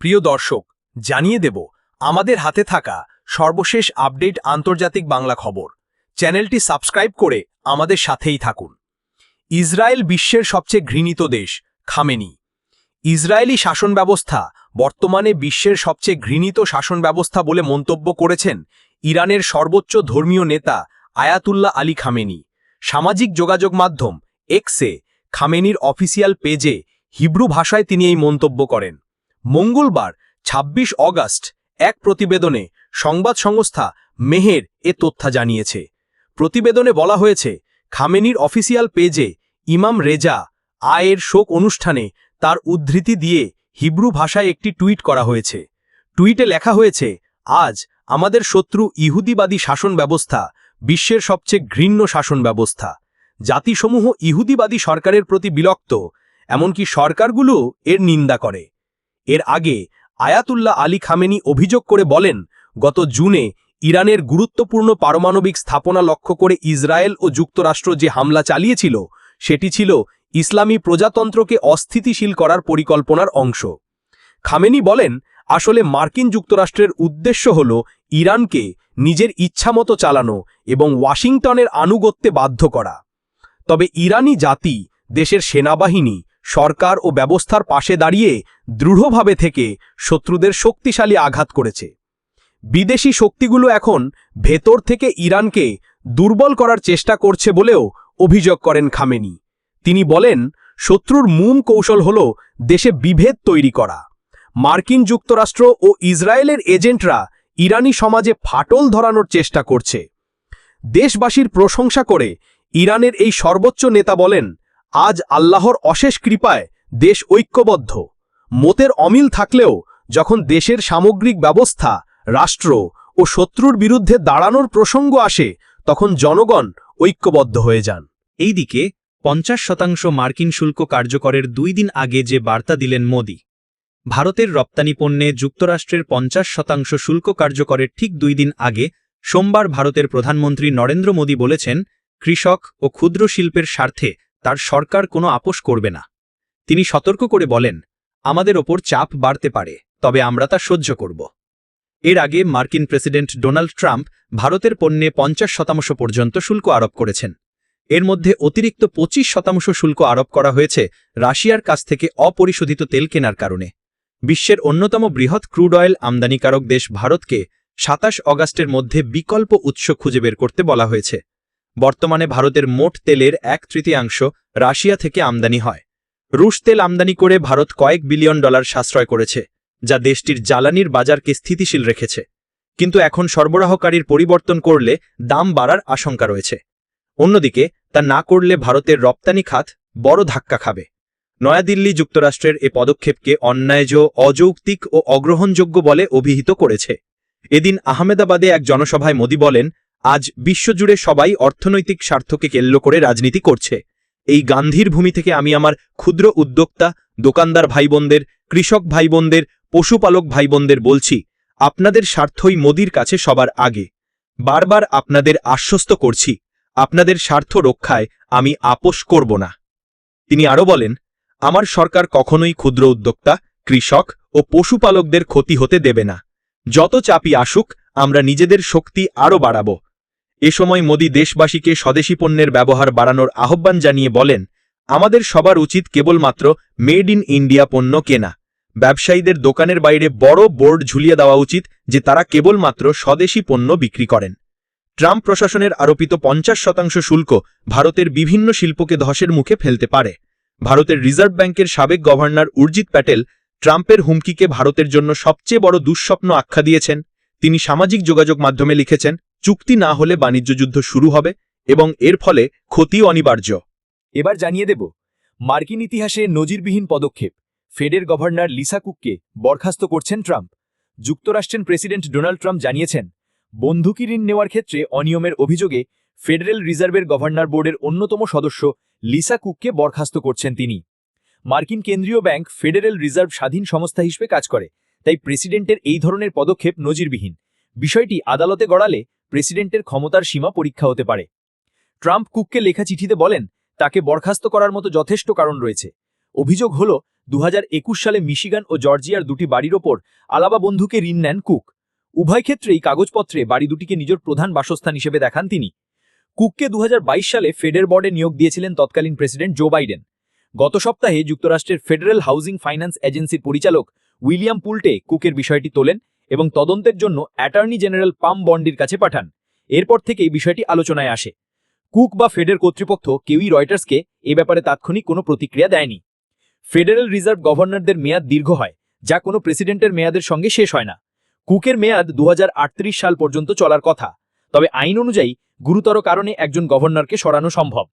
প্রিয় দর্শক, জানিয়ে দেব, আমাদের হাতে থাকা সর্বশেষ আপডেট আন্তর্জাতিক বাংলা খবর। চ্যানেলটি সাবস্ক্রাইব করে আমাদের সাথেই থাকুন। ইসরায়েল বিশ্বের সবচেয়ে ঘৃণিত দেশ, খামেনি। ইসরায়েলি শাসন ব্যবস্থা বর্তমানে বিশ্বের সবচেয়ে ঘৃণিত শাসন ব্যবস্থা বলে মন্তব্য করেছেন ইরানের সর্বোচ্চ ধর্মীয় নেতা আয়াতুল্লাহ আলী খামেনি। সামাজিক যোগাযোগ মাধ্যম এক্সে খামেনির অফিসিয়াল পেজে হিব্রু ভাষায় তিনি এই মন্তব্য করেন। মঙ্গলবার ২৬ অগাস্ট, এক প্রতিবেদনে সংবাদ সংস্থা মেহের এ তথ্য জানিয়েছে। প্রতিবেদনে বলা হয়েছে, খামেনির অফিসিয়াল পেজে ইমাম রেজা আয়ের শোক অনুষ্ঠানে তার উদ্ধৃতি দিয়ে হিব্রু ভাষায় একটি টুইট করা হয়েছে। টুইটে লেখা হয়েছে, আজ আমাদের শত্রু ইহুদিবাদী শাসন ব্যবস্থা বিশ্বের সবচেয়ে ঘৃণ্য শাসন ব্যবস্থা। জাতিসমূহ ইহুদিবাদী সরকারের প্রতি বিলক্ত এমনকি সরকারগুলো এর নিন্দা করে। এর আগে আয়াতুল্লাহ আলী খামেনি অভিযোগ করে বলেন, গত জুনে ইরানের গুরুত্বপূর্ণ পারমাণবিক স্থাপনা লক্ষ্য করে ইসরায়েল ও যুক্তরাষ্ট্র যে হামলা চালিয়েছিল, সেটি ছিল ইসলামী প্রজাতন্ত্রকে অস্থিতিশীল করার পরিকল্পনার অংশ। খামেনি বলেন, আসলে মার্কিন যুক্তরাষ্ট্রের উদ্দেশ্য হল ইরানকে নিজের ইচ্ছামতো চালানো এবং ওয়াশিংটনের আনুগত্যে বাধ্য করা। তবে ইরানি জাতি, দেশের সেনাবাহিনী সরকার ও ব্যবস্থার পাশে দাঁড়িয়ে দৃঢ়ভাবে থেকে শত্রুদের শক্তিশালী আঘাত করেছে। বিদেশি শক্তিগুলো এখন ভেতর থেকে ইরানকে দুর্বল করার চেষ্টা করছে বলেও অভিযোগ করেন খামেনি। তিনি বলেন, শত্রুর মূল কৌশল হল দেশে বিভেদ তৈরি করা। মার্কিন যুক্তরাষ্ট্র ও ইসরায়েলের এজেন্টরা ইরানি সমাজে ফাটল ধরানোর চেষ্টা করছে। দেশবাসীর প্রশংসা করে ইরানের এই সর্বোচ্চ নেতা বলেন আজ আল্লাহর অশেষ কৃপায় দেশ ঐক্যবদ্ধ। মতের অমিল থাকলেও যখন দেশের সামগ্রিক ব্যবস্থা, রাষ্ট্র ও শত্রুর বিরুদ্ধে দাঁড়ানোর প্রসঙ্গ আসে, তখন জনগণ ঐক্যবদ্ধ হয়ে যান। এইদিকে পঞ্চাশ শতাংশ মার্কিন শুল্ক কার্যকরের দুই দিন আগে যে বার্তা দিলেন মোদি, ভারতের রপ্তানি পণ্যে যুক্তরাষ্ট্রের পঞ্চাশ শতাংশ শুল্ক কার্যকরের ঠিক দুই দিন আগে সোমবার ভারতের প্রধানমন্ত্রী নরেন্দ্র মোদী বলেছেন, কৃষক ও ক্ষুদ্র শিল্পের স্বার্থে তার সরকার কোনো আপোষ করবে না। তিনি সতর্ক করে বলেন, আমাদের ওপর চাপ বাড়তে পারে, তবে আমরা তা সহ্য করব। এর আগে মার্কিন প্রেসিডেন্ট ডোনাল্ড ট্রাম্প ভারতের পণ্যে পঞ্চাশ শতাংশ পর্যন্ত শুল্ক আরোপ করেছেন। এর মধ্যে অতিরিক্ত ২৫ শতাংশ শুল্ক আরোপ করা হয়েছে রাশিয়ার কাছ থেকে অপরিশোধিত তেল কেনার কারণে। বিশ্বের অন্যতম বৃহৎ ক্রুড অয়েল আমদানিকারক দেশ ভারতকে সাতাশ অগাস্টের মধ্যে বিকল্প উৎস খুঁজে বের করতে বলা হয়েছে। বর্তমানে ভারতের মোট তেলের এক তৃতীয়াংশ রাশিয়া থেকে আমদানি হয়। রুশ তেল আমদানি করে ভারত কয়েক বিলিয়ন ডলার সাশ্রয় করেছে, যা দেশটির জ্বালানির বাজারকে স্থিতিশীল রেখেছে। কিন্তু এখন সরবরাহকারীর পরিবর্তন করলে দাম বাড়ার আশঙ্কা রয়েছে। অন্যদিকে, তা না করলে ভারতের রপ্তানি খাত বড় ধাক্কা খাবে। নয়াদিল্লি যুক্তরাষ্ট্রের এ পদক্ষেপকে অন্যায়জ, অযৌক্তিক ও অগ্রহণযোগ্য বলে অভিহিত করেছে। এদিন আহমেদাবাদে এক জনসভায় মোদি বলেন আজ বিশ্বজুড়ে সবাই অর্থনৈতিক স্বার্থকে কেল্ল করে রাজনীতি করছে। এই গান্ধীর ভূমি থেকে আমি আমার ক্ষুদ্র উদ্যোক্তা, দোকানদার ভাইবোনদের, কৃষক ভাইবোনদের, পশুপালক ভাইবোনদের বলছি, আপনাদের স্বার্থই মোদির কাছে সবার আগে। বারবার আপনাদের আশ্বস্ত করছি, আপনাদের স্বার্থ রক্ষায় আমি আপোষ করব না। তিনি আরও বলেন, আমার সরকার কখনোই ক্ষুদ্র উদ্যোক্তা, কৃষক ও পশুপালকদের ক্ষতি হতে দেবে না। যত চাপই আসুক, আমরা নিজেদের শক্তি আরও বাড়াব। এ সময় মোদি দেশবাসীকে স্বদেশী পণ্যের ব্যবহার বাড়ানোর আহ্বান জানিয়ে বলেন, আমাদের সবার উচিত কেবলমাত্র মেড ইন ইন্ডিয়া পণ্য কেনা। ব্যবসায়ীদের দোকানের বাইরে বড় বোর্ড ঝুলিয়ে দেওয়া উচিত যে তারা কেবলমাত্র স্বদেশী পণ্য বিক্রি করেন। ট্রাম্প প্রশাসনের আরোপিত পঞ্চাশ শতাংশ শুল্ক ভারতের বিভিন্ন শিল্পকে ধসের মুখে ফেলতে পারে। ভারতের রিজার্ভ ব্যাংকের সাবেক গভর্নর উর্জিত প্যাটেল ট্রাম্পের হুমকিকে ভারতের জন্য সবচেয়ে বড় দুঃস্বপ্ন আখ্যা দিয়েছেন। তিনি সামাজিক যোগাযোগ মাধ্যমে লিখেছেন চুক্তি না হলে বাণিজ্য যুদ্ধ শুরু হবে এবং এর ফলে ক্ষতি অনিবার্য। এবার জানিয়ে দেব, মার্কিন ইতিহাসে নজিরবিহীন পদক্ষেপ, ফেডের গভর্নর লিসা কুককে বরখাস্ত করছেন ট্রাম্প। যুক্তরাষ্ট্রের প্রেসিডেন্ট ডোনাল্ড ট্রাম্প জানিয়েছেন, বন্ধুকি ঋণ নেওয়ার ক্ষেত্রে অনিয়মের অভিযোগে ফেডারেল রিজার্ভের গভর্নর বোর্ডের অন্যতম সদস্য লিসা কুককে বরখাস্ত করছেন তিনি। মার্কিন কেন্দ্রীয় ব্যাংক ফেডারেল রিজার্ভ স্বাধীন সংস্থা হিসেবে কাজ করে, তাই প্রেসিডেন্টের এই ধরনের পদক্ষেপ নজিরবিহীন। বিষয়টি আদালতে গড়ালে প্রেসিডেন্টের ক্ষমতার সীমা পরীক্ষা হতে পারে। ট্রাম্প কুককে লেখা চিঠিতে বলেন, তাকে বরখাস্ত করার মতো যথেষ্ট কারণ রয়েছে। অভিযোগ হল দু হাজার একুশ সালে মিশিগান ও জর্জিয়ার দুটি বাড়ির ওপর আলাবা বন্ধুকে ঋণ নেন কুক। উভয় ক্ষেত্রেই কাগজপত্রে বাড়ি দুটিকে নিজের প্রধান বাসস্থান হিসেবে দেখান তিনি। কুককে দু হাজার বাইশ সালে ফেডের বোর্ডে নিয়োগ দিয়েছিলেন তৎকালীন প্রেসিডেন্ট জো বাইডেন। গত সপ্তাহে যুক্তরাষ্ট্রের ফেডারেল হাউজিং ফাইন্যান্স এজেন্সির পরিচালক উইলিয়াম পুল্টে কুকের বিষয়টি তোলেন। এবং তদন্তের জন্য অ্যাটর্নি জেনারেল পাম বন্ডির কাছে পাঠান। এরপর থেকেই বিষয়টি আলোচনায় আসে। কুক বা ফেডের কর্তৃপক্ষ কেউই রয়টার্সকে এ ব্যাপারে তাৎক্ষণিক কোনো প্রতিক্রিয়া দেয়নি। ফেডারেল রিজার্ভ গভর্নরদের মেয়াদ দীর্ঘ হয়, যা কোনো প্রেসিডেন্টের মেয়াদের সঙ্গে শেষ হয় না। কুকের মেয়াদ দু হাজার আটত্রিশ সাল পর্যন্ত চলার কথা, তবে আইন অনুযায়ী গুরুতর কারণে একজন গভর্নরকে সরানো সম্ভব।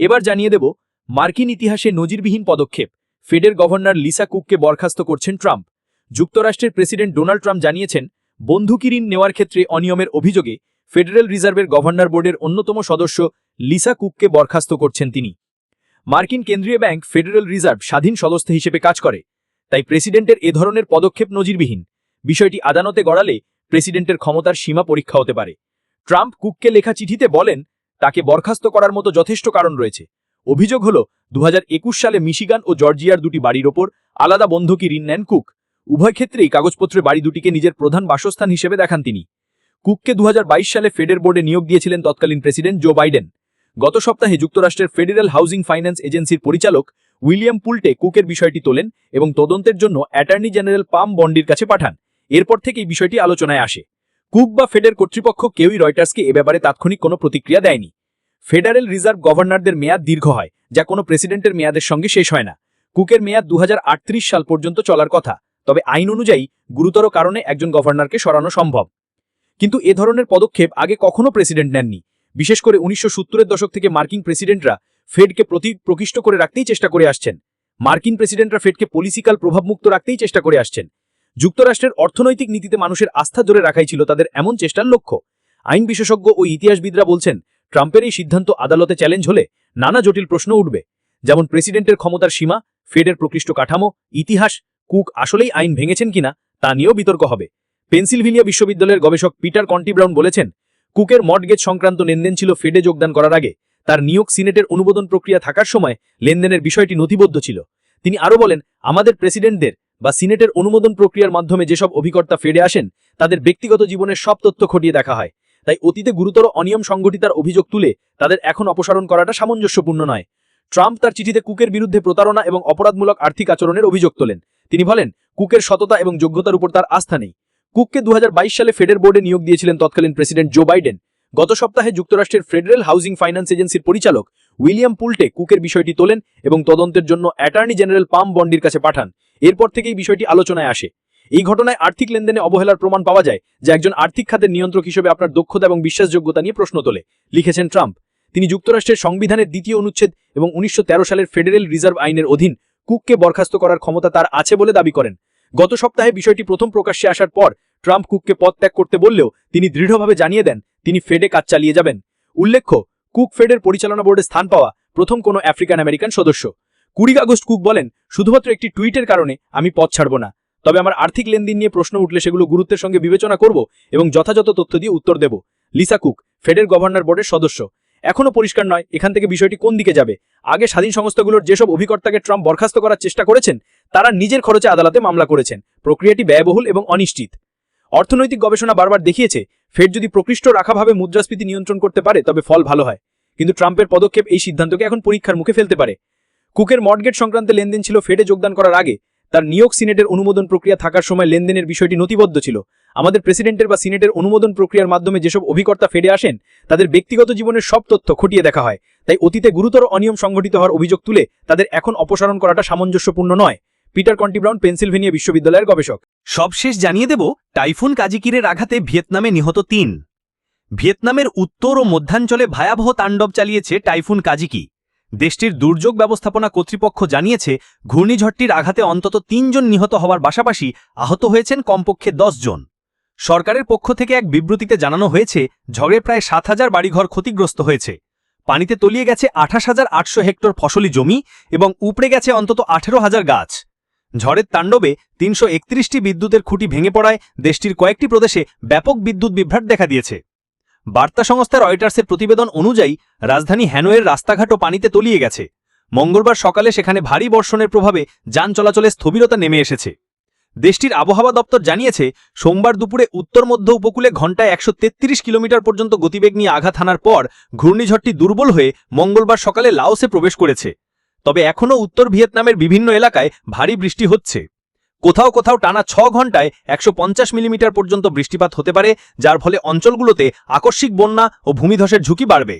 এবার জানিয়ে দেব, মার্কিন ইতিহাসে নজিরবিহীন পদক্ষেপ, ফেডের গভর্নর লিসা কুককে বরখাস্ত করছেন ট্রাম্প। যুক্তরাষ্ট্রের প্রেসিডেন্ট ডোনাল্ড ট্রাম্প জানিয়েছেন, বন্ধুকি ঋণ নেওয়ার ক্ষেত্রে অনিয়মের অভিযোগে ফেডারেল রিজার্ভের গভর্নর বোর্ডের অন্যতম সদস্য লিসা কুককে বরখাস্ত করছেন তিনি। মার্কিন কেন্দ্রীয় ব্যাংক ফেডারেল রিজার্ভ স্বাধীন সদস্য হিসেবে কাজ করে, তাই প্রেসিডেন্টের এ ধরনের পদক্ষেপ নজিরবিহীন। বিষয়টি আদালতে গড়ালে প্রেসিডেন্টের ক্ষমতার সীমা পরীক্ষা হতে পারে। ট্রাম্প কুককে লেখা চিঠিতে বলেন, তাকে বরখাস্ত করার মতো যথেষ্ট কারণ রয়েছে। অভিযোগ হল দু হাজার একুশ সালে মিশিগান ও জর্জিয়ার দুটি বাড়ির ওপর আলাদা বন্ধকি ঋণ নেন কুক। উভয় ক্ষেত্রেই কাগজপত্রে বাড়ি দুটিকে নিজের প্রধান বাসস্থান হিসেবে দেখান তিনি। কুককে দু হাজার বাইশ সালে ফেডের বোর্ডে নিয়োগ দিয়েছিলেন তৎকালীন প্রেসিডেন্ট জো বাইডেন। গত সপ্তাহে যুক্তরাষ্ট্রের ফেডারেল হাউজিং ফাইন্যান্স এজেন্সির পরিচালক উইলিয়াম পুল্টে কুকের বিষয়টি তোলেন এবং তদন্তের জন্য অ্যাটর্নি জেনারেল পাম বন্ডির কাছে পাঠান। এরপর থেকেই বিষয়টি আলোচনায় আসে। কুক বা ফেডের কর্তৃপক্ষ কেউই রয়টার্সকে এ ব্যাপারে তাৎক্ষণিক কোনো প্রতিক্রিয়া দেয়নি। ফেডারেল রিজার্ভ গভর্নরদের মেয়াদ দীর্ঘ হয়, যা কোনো প্রেসিডেন্টের মেয়াদের সঙ্গে শেষ হয় না। কুকের মেয়াদ দু হাজার আটত্রিশ সাল পর্যন্ত চলার কথা। তবে আইন অনুযায়ী গুরুতর কারণে একজন গভর্নরকে সরানো সম্ভব। কিন্তু এ ধরনের পদক্ষেপ আগে কখনো প্রেসিডেন্ট নেননি। বিশেষ করে উনিশশো সত্তরের দশক থেকে মার্কিন প্রেসিডেন্টরা ফেডকে প্রতি প্রকৃষ্ট করে রাখতেই চেষ্টা করে আসছেন। মার্কিন প্রেসিডেন্টরা ফেডকে পলিসিক্যাল প্রভাবমুক্ত রাখতেই চেষ্টা করে আসছেন। যুক্তরাষ্ট্রের অর্থনৈতিক নীতিতে মানুষের আস্থা ধরে রাখাই ছিল তাদের এমন চেষ্টার লক্ষ্য। আইন বিশেষজ্ঞ ও ইতিহাসবিদরা বলছেন, ট্রাম্পের এই সিদ্ধান্ত আদালতে চ্যালেঞ্জ হলে নানা জটিল প্রশ্ন উঠবে। যেমন প্রেসিডেন্টের ক্ষমতার সীমা, ফেডের প্রকৃষ্ট কাঠামো, ইতিহাস কুক আসলেই আইন ভেঙেছেন কিনা তা নিয়েও বিতর্ক হবে। পেনসিলভেনিয়া বিশ্ববিদ্যালয়ের গবেষক পিটার কন্টি ব্রাউন বলেছেন, কুকের মর্টগেজ সংক্রান্ত লেনদেন ছিল ফেডে যোগদান করার আগে। তার নিয়োগ সিনেটের অনুমোদন প্রক্রিয়া থাকার সময় লেনদেনের বিষয়টি নথিবদ্ধ ছিল। তিনি আরও বলেন, আমাদের প্রেসিডেন্টদের বা সিনেটের অনুমোদন প্রক্রিয়ার মাধ্যমে যেসব অভিকর্তা ফেডে আসেন, তাদের ব্যক্তিগত জীবনের সব তথ্য খটিয়ে দেখা হয়। তাই অতীতে গুরুতর অনিয়ম সংগঠিতার অভিযোগ তুলে তাদের এখন অপসারণ করাটা সামঞ্জস্যপূর্ণ নয়। ট্রাম্প তার চিঠিতে কুকের বিরুদ্ধে প্রতারণা এবং অপরাধমূলক আর্থিক আচরণের অভিযোগ তোলেন। তিনি বলেন, কুকের সততা এবং যোগ্যতার উপর তার আস্থা নেই। কুককে দু হাজার বাইশ সালে ফেডের বোর্ডে নিয়োগ দিয়েছিলেন তৎকালীন প্রেসিডেন্ট জো বাইডেন। গত সপ্তাহে যুক্তরাষ্ট্রের ফেডারেল হাউজিং ফাইন্যান্স এজেন্সির পরিচালক উইলিয়াম পুল্টে কুকের বিষয়টি তোলেন এবং তদন্তের জন্য অ্যাটর্নি জেনারেল পাম বন্ডির কাছে পাঠান। এরপর থেকেই বিষয়টি আলোচনায় আসে। এই ঘটনায় আর্থিক লেনদেনে অবহেলার প্রমাণ পাওয়া যায়, যা একজন আর্থিক খাতের নিয়ন্ত্রক হিসেবে আপনার দক্ষতা এবং বিশ্বাসযোগ্যতা নিয়ে প্রশ্ন তোলে, লিখেছেন ট্রাম্প। তিনি যুক্তরাষ্ট্রের সংবিধানের দ্বিতীয় অনুচ্ছেদ এবং উনিশশো তেরো সালের ফেডারেল রিজার্ভ আইনের অধীন কুককে বরখাস্ত করার ক্ষমতা তার আছে বলে দাবি করেন। গত সপ্তাহে বিষয়টি প্রথম প্রকাশ্যে আসার পর ট্রাম্প কুককে পদ ত্যাগ করতে বললেও তিনি দৃঢ়ভাবে জানিয়ে দেন, তিনি ফেডে কাজ চালিয়ে যাবেন। উল্লেখ্য, কুক ফেডের পরিচালনা বোর্ডে স্থান পাওয়া প্রথম কোনো আফ্রিকান আমেরিকান সদস্য। কুড়ি আগস্ট কুক বলেন, শুধুমাত্র একটি টুইটের কারণে আমি পদ ছাড়ব না। তবে আমার আর্থিক লেনদেন নিয়ে প্রশ্ন উঠলে সেগুলো গুরুত্বের সঙ্গে বিবেচনা করব এবং যথাযথ তথ্য দিয়ে উত্তর দেব। লিসা কুক, ফেডের গভর্নর বোর্ডের সদস্য। এখনও পরিষ্কার নয় এখান থেকে বিষয়টি কোন দিকে যাবে। আগে স্বাধীন সংস্থাগুলোর যেসব অভিকর্তাকে ট্রাম্প বরখাস্ত করার চেষ্টা করেছেন, তারা নিজের খরচে আদালতে মামলা করেছেন। প্রক্রিয়াটি ব্যয়বহুল এবং অনিশ্চিত। অর্থনৈতিক গবেষণা বারবার দেখিয়েছে ফেড যদি প্রকৃষ্ট রাখাভাবে মুদ্রাস্ফীতি নিয়ন্ত্রণ করতে পারে, তবে ফল ভালো হয়। কিন্তু ট্রাম্পের পদক্ষেপ এই সিদ্ধান্তকে এখন পরীক্ষার মুখে ফেলতে পারে। কুকের মর্টগেট সংক্রান্ত লেনদেন ছিল ফেডে যোগদান করার আগে, তার নিয়োগ সিনেটের অনুমোদন প্রক্রিয়া থাকার সময় লেনদেনের বিষয়টি নথিবদ্ধ ছিল। আমাদের প্রেসিডেন্টের বা সিনেটের অনুমোদন প্রক্রিয়ার মাধ্যমে যেসব অভিকর্তা ফেডে আসেন, তাদের ব্যক্তিগত জীবনের সব তথ্য খতিয়ে দেখা হয়। তাই অতীতে গুরুতর অনিয়ম সংঘটিত হওয়ার অভিযোগ তুলে তাদের এখন অপসারণ করাটা সামঞ্জস্যপূর্ণ নয়। পিটার কন্টি ব্রাউন, পেনসিলভেনিয়া বিশ্ববিদ্যালয়ের গবেষক। সবশেষ জানিয়ে দেব, টাইফুন কাজিকিরের আঘাতে ভিয়েতনামে নিহত তিন। ভিয়েতনামের উত্তর ও মধ্যাঞ্চলে ভয়াবহ তাণ্ডব চালিয়েছে টাইফুন কাজিকি। দেশটির দুর্যোগ ব্যবস্থাপনা কর্তৃপক্ষ জানিয়েছে, ঘূর্ণিঝড়টির আঘাতে অন্তত তিনজন নিহত হওয়ার পাশাপাশি আহত হয়েছেন কমপক্ষে জন। সরকারের পক্ষ থেকে এক বিবৃতিতে জানানো হয়েছে, ঝড়ে প্রায় সাত হাজার বাড়িঘর ক্ষতিগ্রস্ত হয়েছে। পানিতে তলিয়ে গেছে আঠাশ হাজার আটশো হেক্টর ফসলি জমি এবং উপড়ে গেছে অন্তত আঠেরো হাজার গাছ। ঝড়ের তাণ্ডবে তিনশো একত্রিশটি বিদ্যুতের খুঁটি ভেঙে পড়ায় দেশটির কয়েকটি প্রদেশে ব্যাপক বিদ্যুৎ বিভ্রাট দেখা দিয়েছে। বার্তা সংস্থা রয়টার্সের প্রতিবেদন অনুযায়ী, রাজধানী হ্যানোয়ের রাস্তাঘাটও পানিতে তলিয়ে গেছে। মঙ্গলবার সকালে সেখানে ভারী বর্ষণের প্রভাবে যান চলাচলে স্থবিরতা নেমে এসেছে। দেশটির আবহাওয়া দপ্তর জানিয়েছে, সোমবার দুপুরে উত্তর মধ্য উপকূলে ঘণ্টায় একশো তেত্রিশ কিলোমিটার পর্যন্ত গতিবেগ নিয়ে আঘাত হানার পর ঘূর্ণিঝড়টি দুর্বল হয়ে মঙ্গলবার সকালে লাওসে প্রবেশ করেছে। তবে এখনও উত্তর ভিয়েতনামের বিভিন্ন এলাকায় ভারী বৃষ্টি হচ্ছে। কোথাও কোথাও টানা ছ ঘন্টায় একশো পঞ্চাশ মিলিমিটার পর্যন্ত বৃষ্টিপাত হতে পারে, যার ফলে অঞ্চলগুলোতে আকস্মিক বন্যা ও ভূমিধসের ঝুঁকি বাড়বে।